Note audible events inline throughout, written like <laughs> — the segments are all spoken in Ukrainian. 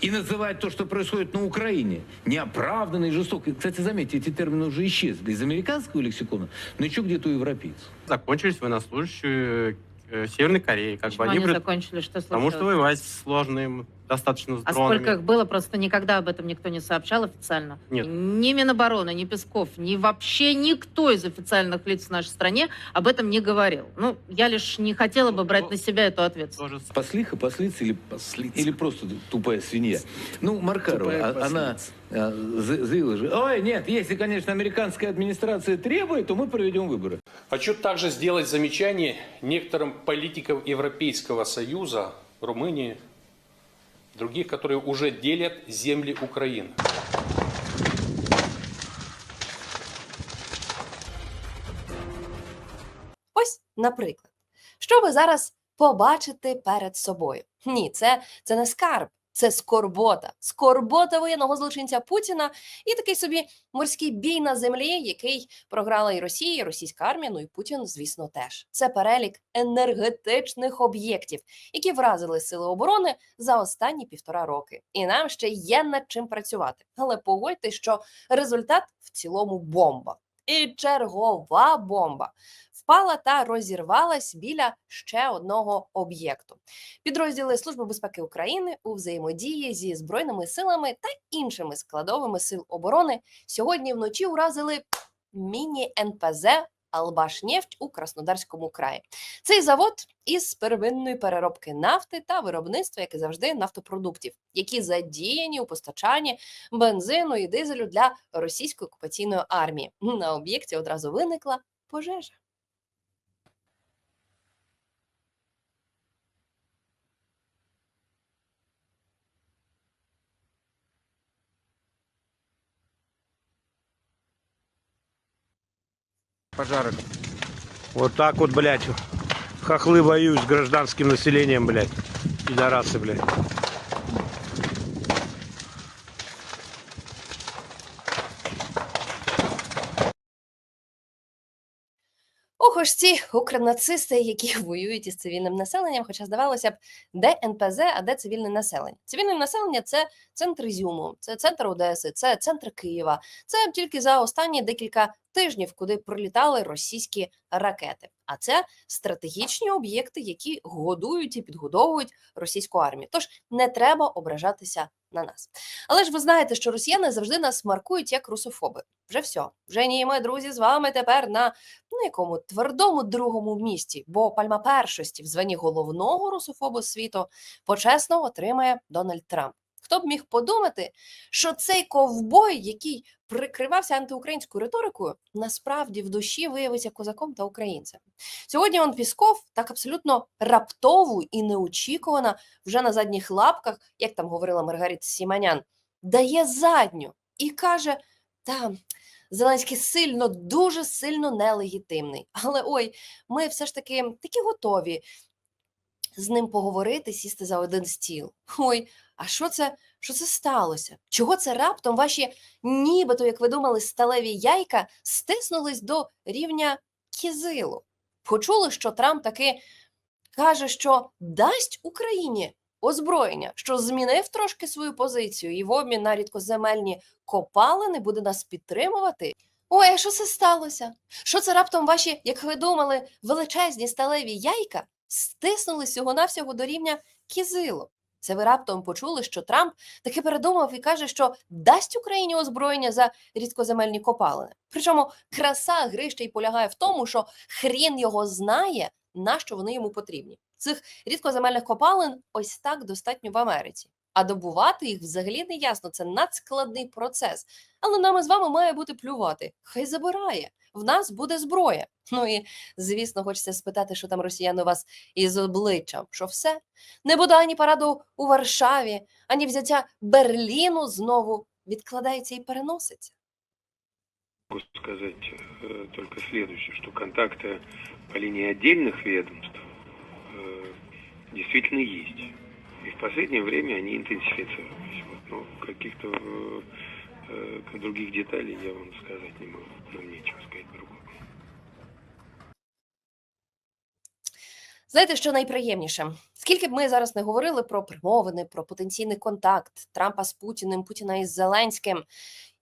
и называть то, что происходит на Украине, неоправданно и жестоко. Кстати, заметьте, эти термины уже исчезли из американского лексикона, но еще где-то у европейцев. Закончились военнослужащие э, Северной Кореи. Как Почему бы они они пред- закончили? Что Потому что случилось? воевать сложно им достаточно с А дронами. сколько их было? Просто никогда об этом никто не сообщал официально. Нет. Ни Минобороны, ни Песков, ни вообще никто из официальных лиц в нашей стране об этом не говорил. Ну, я лишь не хотела бы брать на себя эту ответственность. Послиха, послица или, или просто тупая свинья. Ну, Маркарова, Тупая а- она а, за- заявила же, ой, нет, если, конечно, американская администрация требует, то мы проведем выборы. Хочу также сделать замечание некоторым политикам Европейского Союза, Румынии, других, которые уже делят земли Украины. Ось, наприклад, що ви зараз побачите перед собою? Ні, це, це не скарб, це скорбота. Скорбота воєнного злочинця Путіна і такий собі морський бій на землі, який програла і Росія, і російська армія. Ну і Путін, звісно, теж. Це перелік енергетичних об'єктів, які вразили сили оборони за останні півтора роки. І нам ще є над чим працювати. Але погодьте, що результат в цілому бомба. І чергова бомба впала та розірвалась біля ще одного об'єкту. Підрозділи Служби безпеки України у взаємодії зі збройними силами та іншими складовими сил оборони сьогодні вночі уразили міні-НПЗ Албашнефть у Краснодарському краї. Цей завод із первинної переробки нафти та виробництва, як і завжди, нафтопродуктів, які задіяні у постачанні бензину і дизелю для російської окупаційної армії. На об'єкті одразу виникла пожежа. пожары. Вот так вот, блядь, хохлы воюют с гражданским населением, блядь. Пидорасы, блядь. Ох, ось ці укрнацисти, які воюють <laughs> із цивільним населенням, хоча здавалося б, де НПЗ, а де цивільне населення. Цивільне населення це центр Ізюму, це центр Одеси, це центр Києва. Це тільки за останні декілька тижнів, куди пролітали російські ракети. А це стратегічні об'єкти, які годують і підгодовують російську армію. Тож не треба ображатися на нас. Але ж ви знаєте, що росіяни завжди нас маркують як русофоби. Вже все. Вже ні, ми друзі з вами тепер на ну, якому твердому другому місці, бо пальма першості в званні головного русофобу світу почесно отримає Дональд Трамп. Хто б міг подумати, що цей ковбой, який прикривався антиукраїнською риторикою, насправді в душі виявиться козаком та українцем. Сьогодні он Пісков так абсолютно раптово і неочікувано вже на задніх лапках, як там говорила Маргарита Сіманян, дає задню і каже: та Зеленський сильно, дуже сильно нелегітимний. Але ой, ми все ж таки такі готові з ним поговорити, сісти за один стіл. Ой, а що це, що це сталося? Чого це раптом ваші, нібито, як ви думали, сталеві яйка стиснулись до рівня кізилу? Почули, що Трамп таки каже, що дасть Україні озброєння, що змінив трошки свою позицію і в обмін на рідкоземельні копалини буде нас підтримувати. Ой, а що це сталося? Що це раптом ваші, як ви думали, величезні сталеві яйка стиснули всього-навсього до рівня кізилу? Це ви раптом почули, що Трамп таки передумав і каже, що дасть Україні озброєння за рідкоземельні копалини. Причому краса гри ще й полягає в тому, що хрін його знає, на що вони йому потрібні. Цих рідкоземельних копалин ось так достатньо в Америці А добувати їх взагалі не ясно. Це надскладний процес. Але нам із вами має бути плювати. Хай забирає. В нас буде зброя. Ну і звісно, хочеться спитати, що там росіяни у вас із обличчям. Що все? Не буде ані параду у Варшаві, ані взяття Берліну знову відкладається і переноситься. Могу сказать э, только следующее, что контакты по линии отдельных ведомств э, действительно есть. И в последнее время они интенсифицировались. Вот, но каких-то э, э, других деталей я вам сказать не могу. Нам нечего сказать другого. Знаєте, що найприємніше? Скільки б ми зараз не говорили про перемовини, про потенційний контакт Трампа з Путіним, Путіна із Зеленським,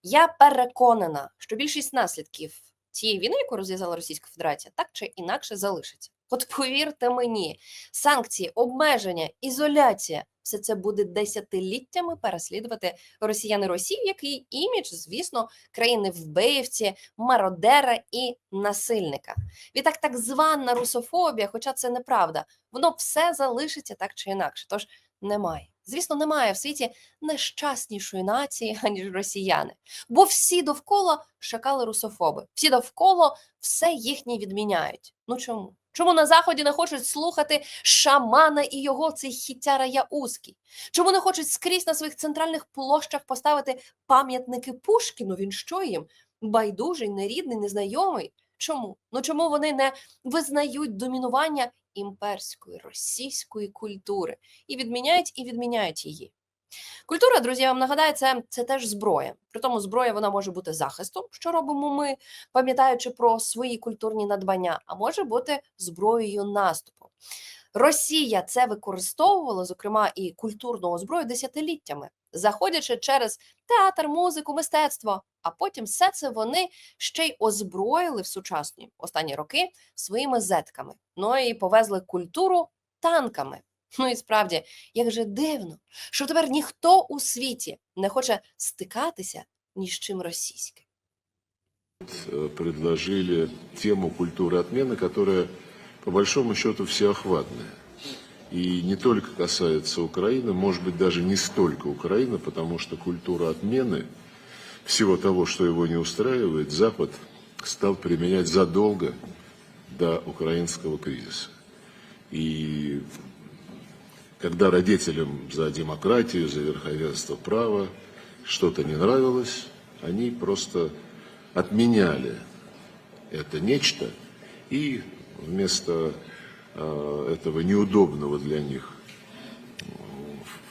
я переконана, що більшість наслідків цієї війни, яку розв'язала Російська Федерація, так чи інакше залишиться. От повірте мені, санкції, обмеження, ізоляція все це буде десятиліттями переслідувати росіяни Росії, який імідж, звісно, країни вбивці, мародера і насильника. Відтак, так звана русофобія, хоча це неправда, воно все залишиться так чи інакше. Тож немає. Звісно, немає в світі нещаснішої нації, <laughs> аніж росіяни. Бо всі довкола шакали русофоби, всі довкола все їхнє відміняють. Ну чому? Чому на заході не хочуть слухати шамана і його цей хітяра Яузький? Чому не хочуть скрізь на своїх центральних площах поставити пам'ятники Пушкіну? Він що їм? Байдужий, нерідний, незнайомий? Чому? Ну чому вони не визнають домінування імперської російської культури і відміняють і відміняють її? Культура, друзі, я вам нагадаю, це, це теж зброя. При тому зброя вона може бути захистом, що робимо ми, пам'ятаючи про свої культурні надбання, а може бути зброєю наступу. Росія це використовувала, зокрема, і культурну зброю десятиліттями, заходячи через театр, музику, мистецтво. А потім все це вони ще й озброїли в сучасні останні роки своїми зетками. Ну і повезли культуру танками. Ну і справді, як же дивно, що тепер ніхто у світі не хоче стикатися ні з чим російським. э, предложили тему культуры отмены, которая по большому счету всеохватная. И не только касается Украины, может быть даже не столько Украины, потому что культура отмены всего того, что его не устраивает, Запад стал применять задолго до украинского кризиса. И когда родителям за демократию, за верховенство права что-то не нравилось, они просто отменяли это нечто и вместо э, этого неудобного для них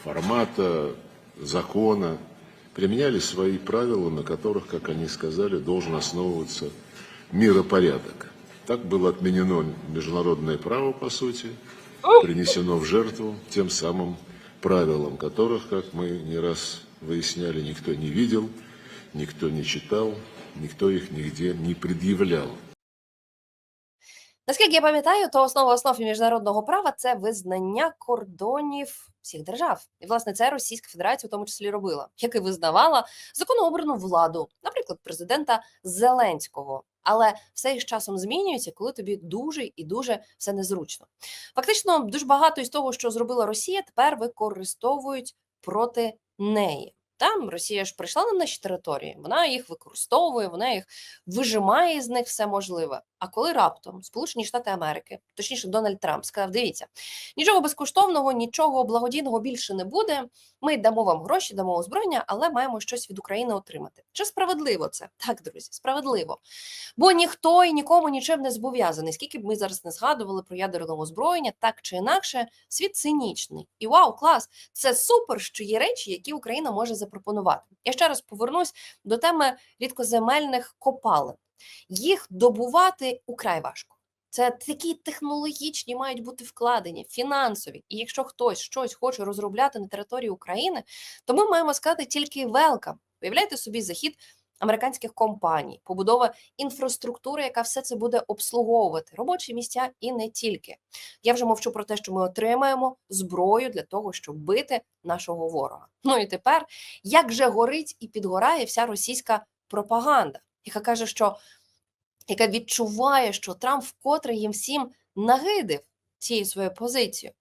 формата, закона, применяли свои правила, на которых, как они сказали, должен основываться миропорядок. Так было отменено международное право, по сути, принесено в жертву тем самым правилам, которых, как мы не раз выясняли, никто не видел, никто не читал, никто их нигде не предъявлял. Наскільки я пам'ятаю, то основа основ міжнародного права це визнання кордонів всіх держав. І власне це Російська Федерація в тому числі робила, як і визнавала законообрану владу, наприклад, президента Зеленського. Але все із часом змінюється, коли тобі дуже і дуже все незручно. Фактично, дуже багато із того, що зробила Росія, тепер використовують проти неї. Там Росія ж прийшла на наші території, вона їх використовує, вона їх вижимає з них все можливе. А коли раптом Сполучені Штати Америки, точніше Дональд Трамп, сказав: дивіться, нічого безкоштовного, нічого благодійного більше не буде. Ми дамо вам гроші, дамо озброєння, але маємо щось від України отримати. Чи справедливо це? Так, друзі, справедливо. Бо ніхто і нікому нічим не зобов'язаний. Скільки б ми зараз не згадували про ядерне озброєння, так чи інакше, світ цинічний. І вау, клас! Це супер, що є речі, які Україна може запропонувати. Я ще раз повернусь до теми рідкоземельних копалин. Їх добувати украй важко. Це такі технологічні мають бути вкладені, фінансові. І якщо хтось щось хоче розробляти на території України, то ми маємо сказати тільки велкам. Уявляєте собі захід американських компаній, побудова інфраструктури, яка все це буде обслуговувати, робочі місця і не тільки. Я вже мовчу про те, що ми отримаємо зброю для того, щоб бити нашого ворога. Ну і тепер як же горить і підгорає вся російська пропаганда, яка каже, що яка відчуває, що Трамп вкотре їм всім нагидив цією своєю позицією.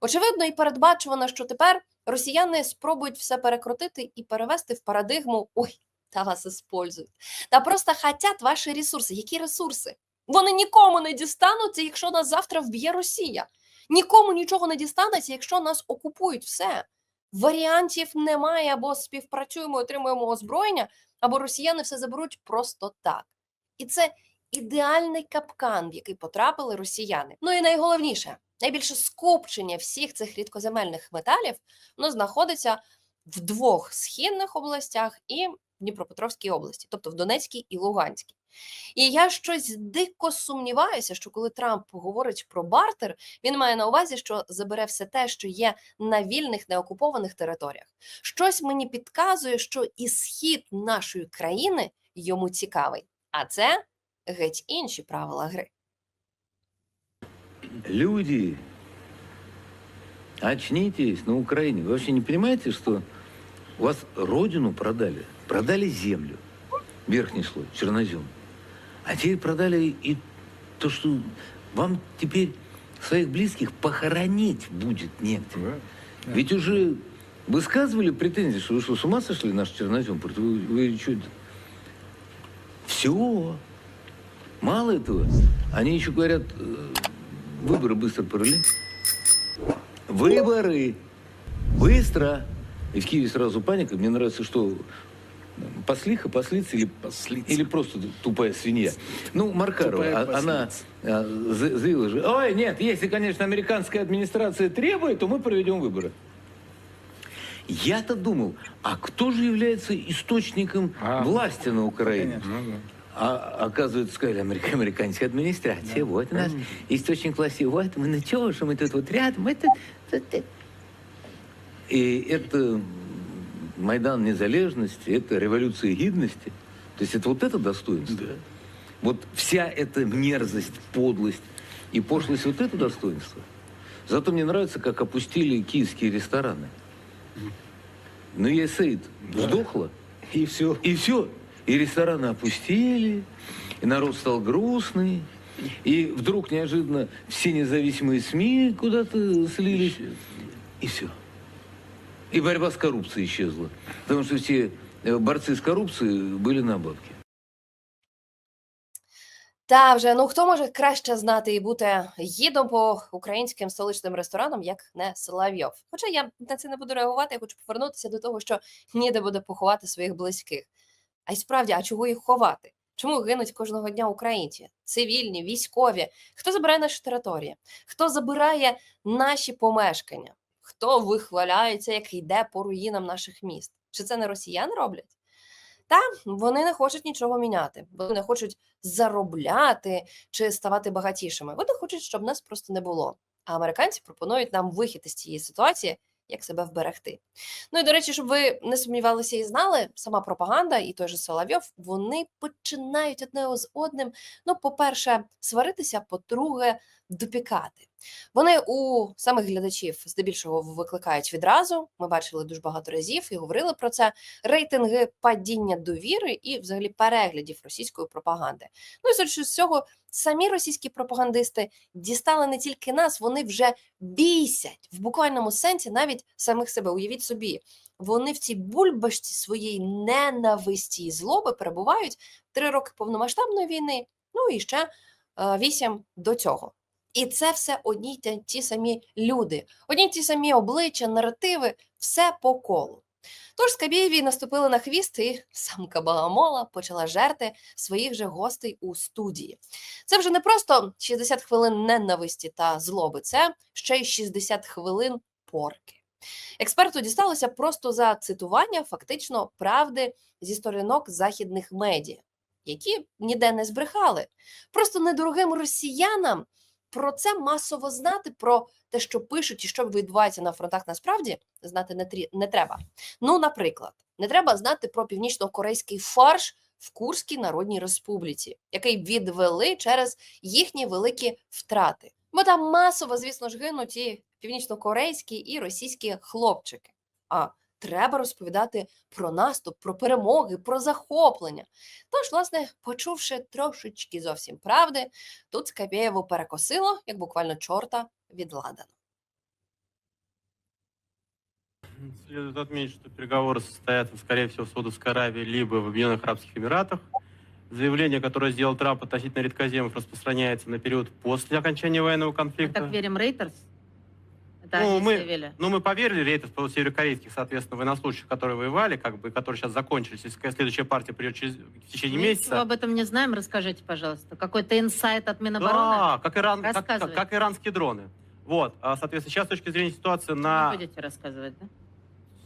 Очевидно, і передбачувано, що тепер росіяни спробують все перекрутити і перевести в парадигму ой, та вас іспользують. Та просто хотять ваші ресурси. Які ресурси? Вони нікому не дістануться, якщо нас завтра вб'є Росія. Нікому нічого не дістанеться, якщо нас окупують все. Варіантів немає, або співпрацюємо, отримуємо озброєння, або росіяни все заберуть просто так. І це ідеальний капкан, в який потрапили росіяни. Ну і найголовніше, найбільше скупчення всіх цих рідкоземельних металів воно знаходиться в двох східних областях і Дніпропетровській області, тобто в Донецькій і Луганській. І я щось дико сумніваюся, що коли Трамп говорить про бартер, він має на увазі, що забере все те, що є на вільних неокупованих територіях. Щось мені підказує, що і схід нашої країни йому цікавий, а це геть інші правила гри. Люди, очнитесь на Украине. Вы вообще не понимаете, что у вас родину продали? Продали землю, верхний слой, чернозем. А теперь продали и то, что вам теперь своих близких похоронить будет негде. Ведь уже высказывали претензии, что вы что, с ума сошли наш чернозем? Вы, вы что это? Все. Мало этого. Они еще говорят, э, выборы быстро провели. Выборы. Быстро. И в Киеве сразу паника. Мне нравится, что послиха, послица или, или просто тупая свинья. Ну, Маркарова, а- она а, за- заявила же, ой, нет, если, конечно, американская администрация требует, то мы проведем выборы. Я-то думал, а кто же является источником А. власти на Украине? Ну да. А оказывается, сказали, америка- американская администрация. Вот у нас источник власти. Вот мы, ну чего, что мы тут вот рядом. Это, это- И это Майдан незалежности, это революция гидности. То есть это вот это достоинство. Вот вся эта мерзость, подлость и пошлость, вот это достоинство. Зато мне нравится, как опустили киевские рестораны. Ну, я Сейд сдохла. И все. И все. И рестораны опустили, и народ стал грустный. И вдруг неожиданно все независимые СМИ куда-то слились. И все. И борьба с коррупцией исчезла. Потому что все э, борцы с коррупцией были на бабке. Та вже ну хто може краще знати і бути гідом по українським столичним ресторанам, як не Соловйов. Хоча я на це не буду реагувати, я хочу повернутися до того, що ніде буде поховати своїх близьких. А й справді, а чого їх ховати? Чому гинуть кожного дня українці? Цивільні, військові? Хто забирає наші території? Хто забирає наші помешкання? Хто вихваляється, як йде по руїнам наших міст? Чи це не росіяни роблять? Та вони не хочуть нічого міняти, вони не хочуть заробляти чи ставати багатішими. Вони хочуть, щоб нас просто не було. А американці пропонують нам вихід із цієї ситуації, як себе вберегти. Ну і до речі, щоб ви не сумнівалися і знали, сама пропаганда і той же Соловйов, вони починають одне з одним. Ну, по-перше, сваритися, по-друге, допікати. Вони у самих глядачів здебільшого викликають відразу. Ми бачили дуже багато разів і говорили про це. Рейтинги падіння довіри і, взагалі, переглядів російської пропаганди. Ну і судячи з цього, самі російські пропагандисти дістали не тільки нас, вони вже бісять в буквальному сенсі навіть самих себе. Уявіть собі, вони в цій бульбашці своєї ненависті і злоби перебувають три роки повномасштабної війни, ну і ще е, вісім до цього. І це все одні ті- ті самі люди, одні ті самі обличчя, наративи, все по колу. Тож Скабєєві наступили на хвіст, і самка Багамола почала жерти своїх же гостей у студії. Це вже не просто 60 хвилин ненависті та злоби, це ще й 60 хвилин порки. Експерту дісталося просто за цитування фактично правди зі сторінок західних медіа, які ніде не збрехали. Просто недорогим росіянам про це масово знати, про те, що пишуть і що відбувається на фронтах, насправді знати не, трі- не треба. Ну, наприклад, не треба знати про північно-корейський фарш в Курській Народній Республіці, який відвели через їхні великі втрати. Бо там масово, звісно ж, гинуть і північно-корейські і російські хлопчики. А треба розповідати про наступ, про перемоги, про захоплення. Тож, власне, почувши трошечки зовсім правди, тут Скабєєву перекосило, як буквально чорта від ладану. Следует отметить, что переговоры состоятся, скорее всего, в Саудовской Аравии либо в Объединенных Арабских Эмиратах. Заявление, которое сделал Трамп относительно редкоземов, распространяется на период после окончания военного Мы конфликта. так верим Рейтерс? Это Ну, мы-. Ну, мы поверили рейтов по северокорейских, соответственно, военнослужащих, которые воевали, как бы, которые сейчас закончились. Если следующая партия придет через, в течение Мы месяца. ничего об этом не знаем, расскажите, пожалуйста. Какой-то инсайт от Минобороны? Да, как, Иран, как, как- как иранские дроны. Вот, а, соответственно, сейчас с точки зрения ситуации на... будете рассказывать, да?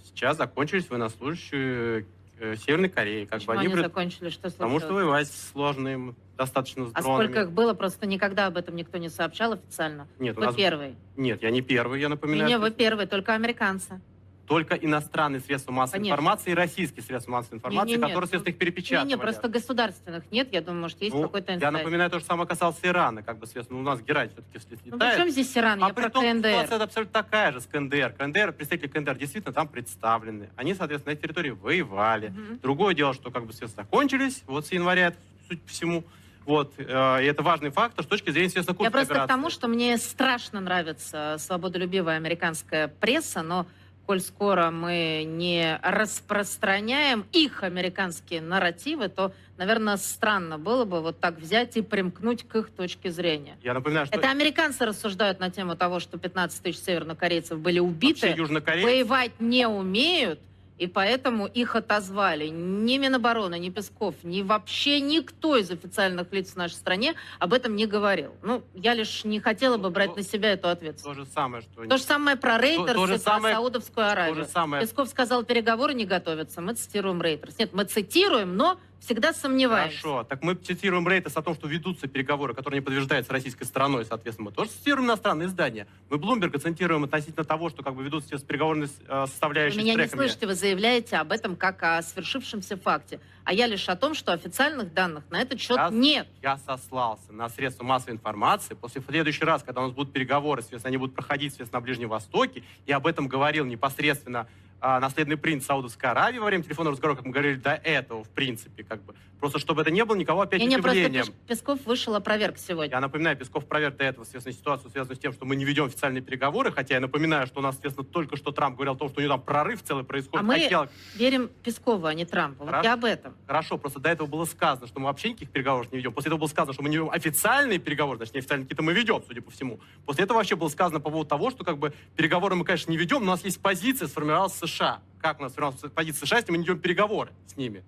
Сейчас закончились военнослужащие Северной Кореи. Как Почему бы они они пред- закончили? Что Потому что случилось? воевать сложно им достаточно с А дронами. сколько их было? Просто никогда об этом никто не сообщал официально. Нет, у Вы нас... первый. Нет, я не первый, я Не, напоминаю. не, что вы первый, только американцы. Только иностранные средства массовой Конечно. информации и российские средства массовой информации, Не-не-не, которые, соответственно, их Не, перепечатывали. не, просто государственных нет. Я думаю, может, есть Ну, какой-то Я инсайт. напоминаю, то же самое касалось Ирана, как бы, соответственно, у нас Герань все-таки Ну, летает. при чем здесь Иран? А Я при том, КНДР. ситуация абсолютно такая же с КНДР. КНДР, представители КНДР действительно там представлены. Они, соответственно, на этой территории воевали. Мгм. Другое дело, что как бы средства закончились вот с января, судя по всему. Вот, э, и это важный фактор с точки зрения, естественно, Я курской просто к операции. тому, что мне страшно нравится свободолюбивая американская пресса, но коль скоро мы не распространяем их американские нарративы, то, наверное, странно было бы вот так взять и примкнуть к их точке зрения. Я напоминаю, что Это американцы рассуждают на тему того, что 15 тысяч севернокорейцев были убиты, вообще южнокорейцы... воевать не умеют, и поэтому их отозвали. Ни Минобороны, ни Песков, ни вообще никто из официальных лиц в нашей стране об этом не говорил. Ну, я лишь не хотела бы брать на себя эту То ответственность. же самое, что... То же самое про Рейтерс то же и самое- про Саудовскую то Аравию. же самое Песков сказал, переговоры не готовятся. Мы цитируем Рейтерс. Нет, мы цитируем, но всегда сомневаемся. Хорошо. Так мы цитируем Рейтес о том, что ведутся переговоры, которые не подтверждаются российской стороной, соответственно, мы тоже цитируем иностранные издания. Мы Блумберга цитируем относительно того, что как бы ведутся сейчас переговорные э, Вы составляющие меня с не слышите, вы заявляете об этом как о свершившемся факте. А я лишь о том, что официальных данных на этот счет Я- нет. Я сослался на средства массовой информации. После в следующий раз, когда у нас будут переговоры, соответственно, они будут проходить, соответственно, на Ближнем Востоке, и об этом говорил непосредственно а, наследный принц Саудовской Аравии во время телефонного разговора, как мы говорили до этого, в принципе, как бы. Просто чтобы это не было никого опять Не, не, просто удивлением. Пеш- Песков вышел опроверг сегодня. Я напоминаю, Песков проверк до этого, соответственно, ситуацию, связанную с тем, что мы не ведем официальные переговоры, хотя я напоминаю, что у нас, соответственно, только что Трамп говорил о том, что у него там прорыв целый происходит. А мы Хотел- верим Пескову, а не Трампу. Вот я об этом. Хорошо, просто до этого было сказано, что мы вообще никаких переговоров не ведем. После этого было сказано, что мы не ведем официальные переговоры, значит, неофициальные какие-то мы ведем, судя по всему. После этого вообще было сказано по поводу того, что как бы переговоры мы, конечно, не ведем, но у нас есть позиция, сформировалась США. Как у нас сформировалась позиция США, если мы не ведем переговоры с ними?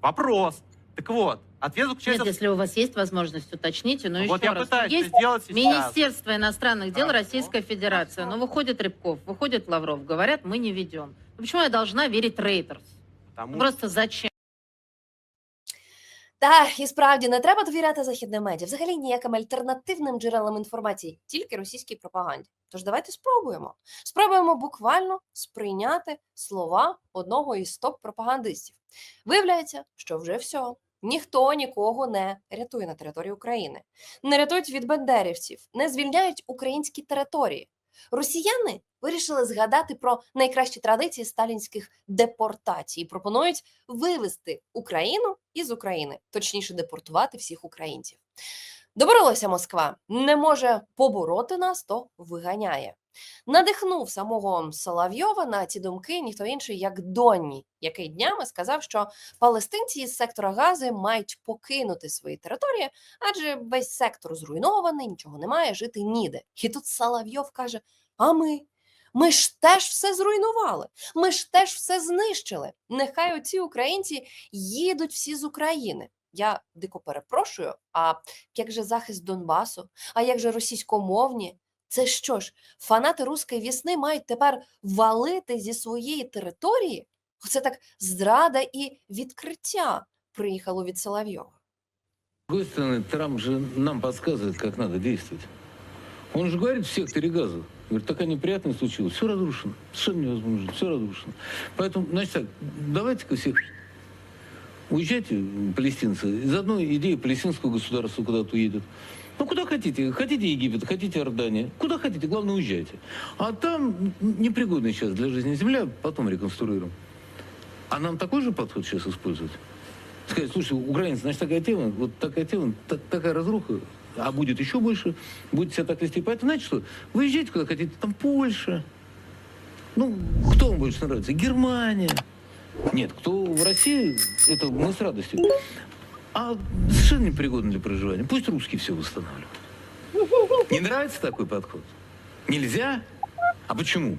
Вопрос. Так вот, ответ Нет, заключается... в- если у вас есть возможность, уточните. Но вот еще я раз, пытаюсь есть сделать сейчас. Министерство иностранных дел Хорошо. Российской Федерации. Но выходит Рябков, выходит Лавров. Говорят, мы не ведем. Ну, почему я должна верить Рейтерс? Потому Ну, Просто зачем? Так, і справді не треба довіряти західним медіа, взагалі ніяким альтернативним джерелам інформації, тільки російській пропаганді. Тож давайте спробуємо. Спробуємо буквально сприйняти слова одного із топ-пропагандистів. Виявляється, що вже все. Ніхто нікого не рятує на території України, не рятують від бандерівців, не звільняють українські території. Росіяни вирішили згадати про найкращі традиції сталінських депортацій і пропонують вивести Україну із України, точніше, депортувати всіх українців. Доборолася Москва, не може побороти нас, то виганяє. Надихнув самого Соловйова на ці думки ніхто інший, як Донні, який днями сказав, що палестинці із сектора Гази мають покинути свої території, адже весь сектор зруйнований, нічого немає, жити ніде. І тут Соловйов каже: А ми? Ми ж теж все зруйнували. Ми ж теж все знищили. Нехай оці українці їдуть всі з України. Я дико перепрошую. А як же захист Донбасу? А як же російськомовні? Це що ж, фанати руської вісни мають тепер валити зі своєї території? Оце так зрада і відкриття приїхало від Соловйова. С другой стороны, Трамп же нам подсказывает, как надо действовать. Он же говорит в секторе газа, говорит, такая неприятность случилась, все разрушено, совершенно невозможно, все разрушено. Поэтому, значит так, давайте-ка всех уезжайте, м, палестинцы, из одной идеи палестинского государства куда-то уедут. Ну, куда хотите. Хотите Египет, хотите Иордания. Куда хотите, главное, уезжайте. А там непригодная сейчас для жизни земля, потом реконструируем. А нам такой же подход сейчас использовать? Сказать, слушай, украинцы, значит, такая тема, вот такая тема, та- такая разруха, а будет еще больше, будете себя так вести. Поэтому, знаете что, выезжайте куда хотите, там Польша. Ну, кто вам больше нравится? Германия. Нет, кто в России, это мы с радостью. А совершенно непригодно для проживания. Пусть русские все восстанавливают. Не нравится такой подход? Нельзя? А почему?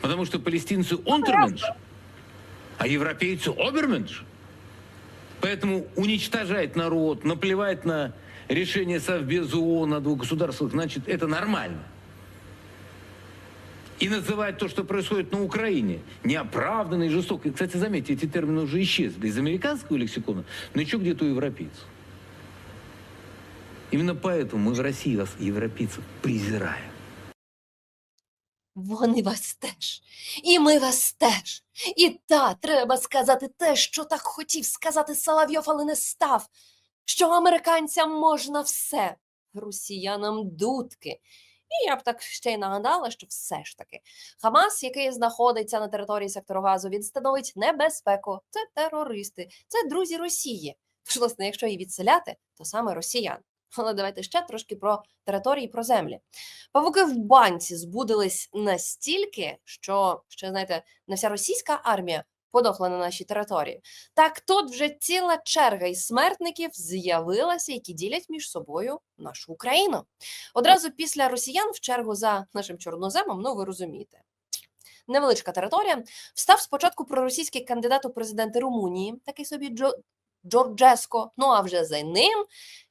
Потому что палестинцы онтерменш, а европейцы оберменш. Поэтому уничтожать народ, наплевать на решение Совбеза ООН о двух государствах, значит, это нормально. и называть то, что происходит на Украине, неоправданно и жестоко. И, кстати, заметьте, эти термины уже исчезли из американского лексикона, но еще где-то у европейцев. Именно поэтому мы в России вас, европейцев, презираем. Вони вас теж. І ми вас теж. І та, треба сказати те, що так хотів сказати Соловйов, але не став. Що американцям можна все, росіянам дудки. І я б так ще й нагадала, що все ж таки Хамас, який знаходиться на території сектору газу, він становить небезпеку. Це терористи, це друзі Росії. Тож, власне, якщо і відселяти, то саме росіян. Але давайте ще трошки про території, про землі. Павуки в банці збудились настільки, що ще знаєте, не вся російська армія подохла на нашій території. Так тут вже ціла черга із смертників з'явилася, які ділять між собою нашу Україну. Одразу після росіян в чергу за нашим чорноземом, ну ви розумієте. Невеличка територія встав спочатку проросійський кандидат у президенти Румунії, такий собі Джо Джорджеско. Ну а вже за ним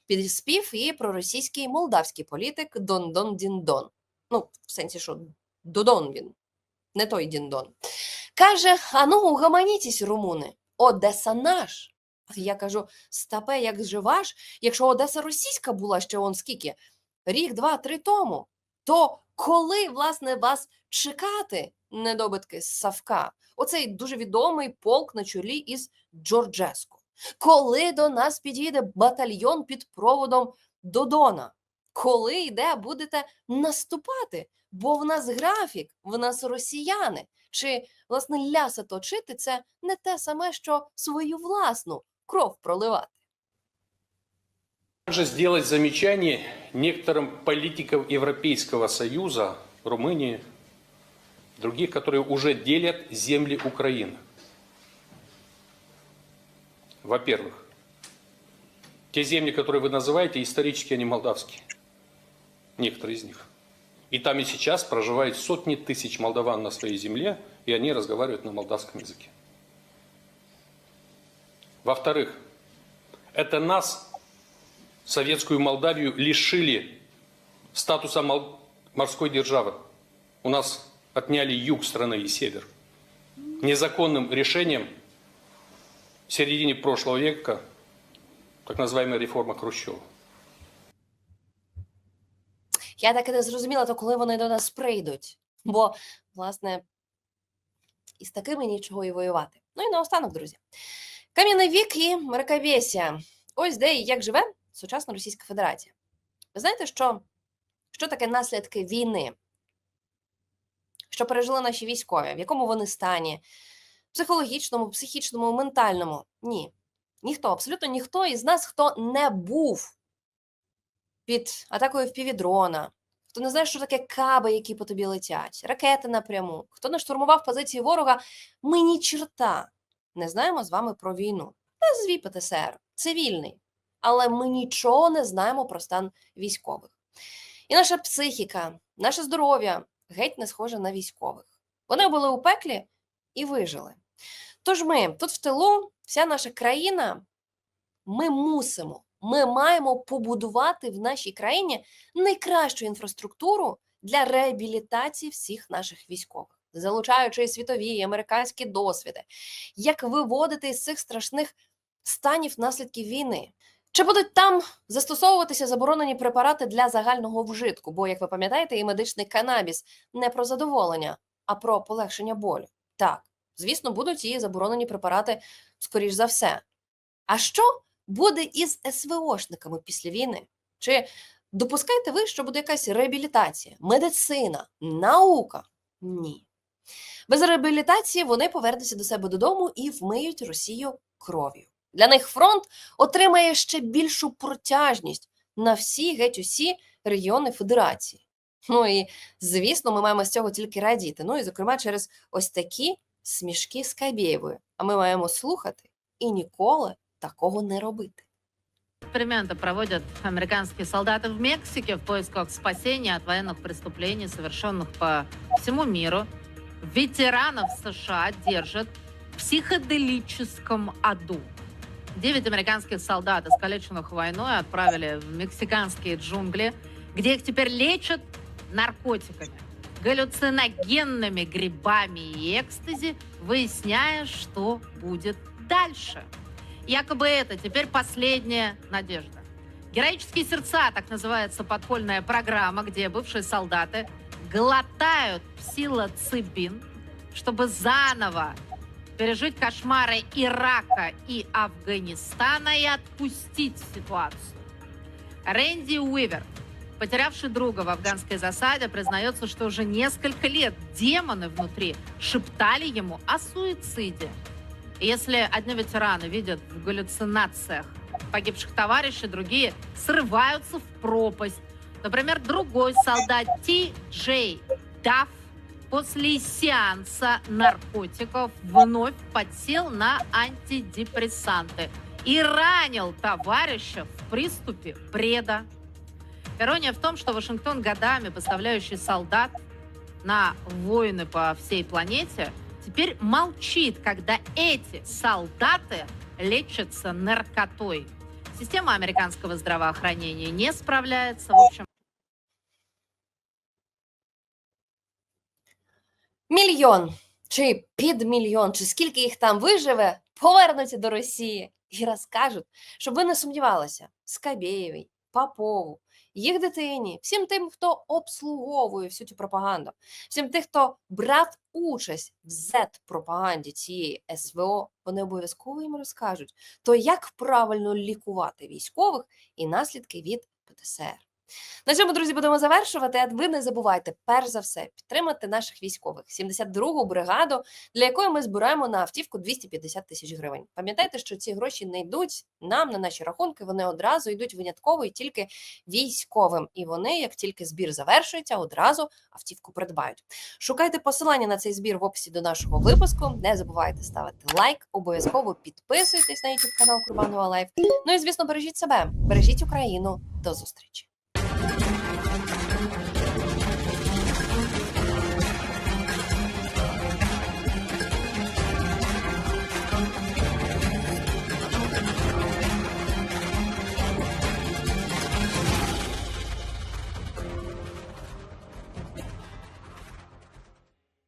підспів і проросійський молдавський політик Дондон Діндон. Ну, в сенсі, що Додон він, не той Діндон. Каже: а ну, румуни, Одеса наш. Я кажу: стапе, як же ваш, якщо Одеса російська була ще он скільки? Рік, два, три тому. То коли, власне, вас чекати, недобитки з Савка? Оцей дуже відомий полк на чолі із Джорджеско. Коли до нас підійде батальйон під проводом Додона? Коли йде, будете наступати? Бо в нас графік, в нас росіяни. Чи, власне, ляса точити це не те саме, що свою власну кров проливати? Также сделать замечание некоторым политикам Европейского Союза, Румынии, других, которые уже делят земли Украины. Во-первых, те земли, которые вы называете, исторически они молдавские. Некоторые из них. И там и сейчас проживают сотни тысяч молдаван на своей земле, и они разговаривают на молдавском языке. Во-вторых, это нас, советскую Молдавию, лишили статуса морской державы. У нас отняли юг страны и север. Незаконным решением в середине прошлого века, так называемая реформа Хрущева. Я так і не зрозуміла, то коли вони до нас прийдуть. Бо, власне, із такими нічого і воювати. Ну і наостанок, друзі. Кам'яний і мракобесія. Ось де і як живе сучасна Російська Федерація. Ви знаєте, що, що таке наслідки війни? Що пережили наші військові, в якому вони стані? Психологічному, психічному, ментальному? Ні. Ніхто, абсолютно ніхто із нас, хто не був під атакою впівдрона, хто не знає, що таке каби, які по тобі летять, ракети напряму, хто не штурмував позиції ворога, ми ні черта не знаємо з вами про війну. Назві ПТСР, цивільний. Але ми нічого не знаємо про стан військових. І наша психіка, наше здоров'я геть не схоже на військових. Вони були у пеклі і вижили. Тож ми тут в тилу, вся наша країна, ми мусимо, ми маємо побудувати в нашій країні найкращу інфраструктуру для реабілітації всіх наших військових, залучаючи світові і американські досвіди, як виводити із цих страшних станів наслідків війни. Чи будуть там застосовуватися заборонені препарати для загального вжитку? Бо, як ви пам'ятаєте, і медичний канабіс не про задоволення, а про полегшення болю. Так, звісно, будуть і заборонені препарати, скоріш за все. А що буде із СВОшниками після війни? Чи допускаєте ви, що буде якась реабілітація, медицина, наука? Ні. Без реабілітації вони повернуться до себе додому і вмиють Росію кров'ю. Для них фронт отримає ще більшу протяжність на всі геть усі регіони Федерації. Ну і звісно, ми маємо з цього тільки радіти. Ну і зокрема через ось такі смішки з Кабєєвою. А ми маємо слухати і ніколи такого не робити. Эксперименты проводят американские солдаты в Мексике в поисках спасения от военных преступлений, совершенных по всему миру. Ветеранов США держат в психоделическом аду. Девять американских солдат, искалеченных войной, отправили в мексиканские джунгли, где их теперь лечат наркотиками. галлюциногенными грибами и экстази, выясняя, что будет дальше. Якобы это теперь последняя надежда. Героические сердца, так называется подпольная программа, где бывшие солдаты глотают псилоцибин, чтобы заново пережить кошмары Ирака и Афганистана и отпустить ситуацию. Рэнди Уивер, потерявший друга в афганской засаде, признается, что уже несколько лет демоны внутри шептали ему о суициде. Если одни ветераны видят в галлюцинациях погибших товарищей, другие срываются в пропасть. Например, другой солдат Ти Джей Дафф после сеанса наркотиков вновь подсел на антидепрессанты и ранил товарища в приступе бреда. Ирония в том, что Вашингтон годами поставляющий солдат на войны по всей планете, теперь молчит, когда эти солдаты лечатся наркотой. Система американского здравоохранения не справляется. В общем, Мільйон чи підмільйон, чи скільки їх там виживе, повернуться до Росії і розкажуть, щоб ви не сумнівалися, Скабєєвій, Попову, їх дитині, всім тим, хто обслуговує всю цю пропаганду, всім тим, хто брав участь в Z-пропаганді цієї СВО, вони обов'язково їм розкажуть, то як правильно лікувати військових і наслідки від ПТСР. На цьому, друзі, будемо завершувати. А ви не забувайте, перш за все, підтримати наших військових, 72-гу бригаду, для якої ми збираємо на автівку 250 тисяч гривень. Пам'ятайте, що ці гроші не йдуть нам на наші рахунки, вони одразу йдуть винятково і тільки військовим. І вони, як тільки збір завершується, одразу автівку придбають. Шукайте посилання на цей збір в описі до нашого випуску. Не забувайте ставити лайк, обов'язково підписуйтесь на YouTube канал Курбанова Лайф. Ну і звісно, бережіть себе, бережіть Україну. До зустрічі.